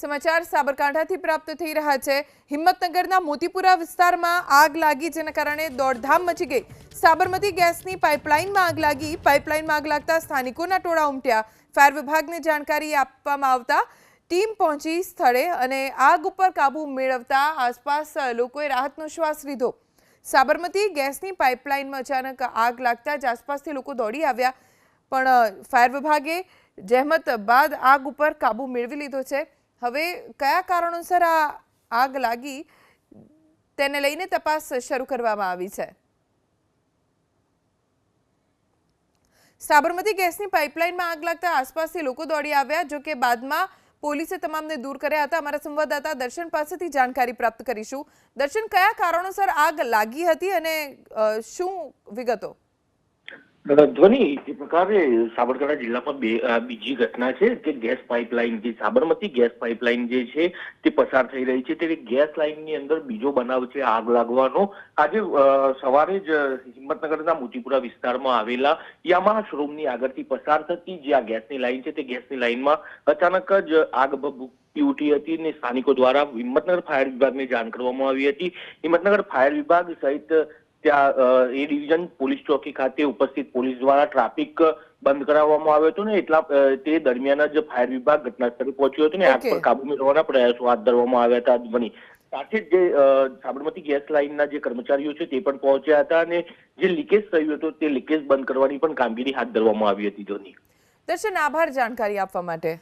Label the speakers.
Speaker 1: સમાચાર સાબરકાંઠાથી પ્રાપ્ત થઈ રહ્યા છે. હિંમતનગરના મોતીપુરા વિસ્તારમાં આગ લાગી જેના કારણે દોડધામ મચી ગઈ. સાબરમતી ગેસની પાઇપલાઇનમાં આગ લાગી. પાઇપલાઇનમાં આગ લાગતા સ્થાનિકોના ટોળા ઉમટ્યા. ફાયર વિભાગને જાણકારી આપવામાં આવતા ટીમ પહોંચી સ્થળે અને આગ ઉપર કાબુ મેળવતા આસપાસ લોકોએ રાહતનો શ્વાસ લીધો. સાબરમતી ગેસની પાઇપલાઇનમાં અચાનક આગ લાગતા જ આસપાસથી લોકો દોડી આવ્યા. પણ ફાયર વિભાગે જહેમત બાદ આગ ઉપર કાબુ મેળવી લીધો છે. હવે કયા કારણોસર આ આગ લાગી તેને લઈને તપાસ શરૂ કરવામાં આવી છે. સાબરમતી ગેસની પાઇપલાઇનમાં આગ લાગતા આસપાસથી લોકો દોડી આવ્યા, જો કે બાદમાં પોલીસે તમામને દૂર કર્યા હતા. અમારા સંવાદદાતા દર્શન પાસેથી જાણકારી પ્રાપ્ત કરીશું. દર્શન, કયા કારણોસર આગ લાગી હતી અને શું વિગતો?
Speaker 2: ધ્વનિ, જે પ્રકારે સાબરકાંઠા જિલ્લામાં બે બીજી ઘટના છે કે ગેસ પાઇપલાઇન, જે સાબરમતી ગેસ પાઇપલાઇન જે છે તે પસાર થઈ રહી છે. તે ગેસ લાઇનની અંદર બીજો બનાવ છે આગ લાગવાનો. આજે સવારે જ હિંમતનગરના મોતીપુરા વિસ્તારમાં આવેલા યામા શોરૂમની આગળથી પસાર થતી જે આ ગેસની લાઇન છે તે ગેસની લાઇનમાં અચાનક જ આગ ઉઠી હતી અને સ્થાનિકો દ્વારા હિંમતનગર ફાયર વિભાગને જાણ કરવામાં આવી હતી. હિંમતનગર ફાયર વિભાગ સહિત ત્યાં એ ડિવિઝન પોલીસ ચોકી ખાતે ઉપસ્થિત પોલીસ દ્વારા ટ્રાફિક બંધ કરાવવામાં આવ્યો હતો ને એટલા તે દરમિયાન જ ફાયર વિભાગ ઘટના સ્થળે પહોંચ્યો હતો ને આગ. પર કાબુ મેળવવાના પ્રયાસો હાથ ધરવામાં આવ્યા હતા બની સાથે જ જે સાબરમતી ગેસ લાઇનના જે કર્મચારીઓ છે તે પણ પહોંચ્યા હતા અને જે લીકેજ થયું હતું તે લીકેજ બંધ કરવાની પણ કામગીરી હાથ ધરવામાં આવી હતી ધોની
Speaker 1: દર્શન આભાર જાણકારી આપવા માટે.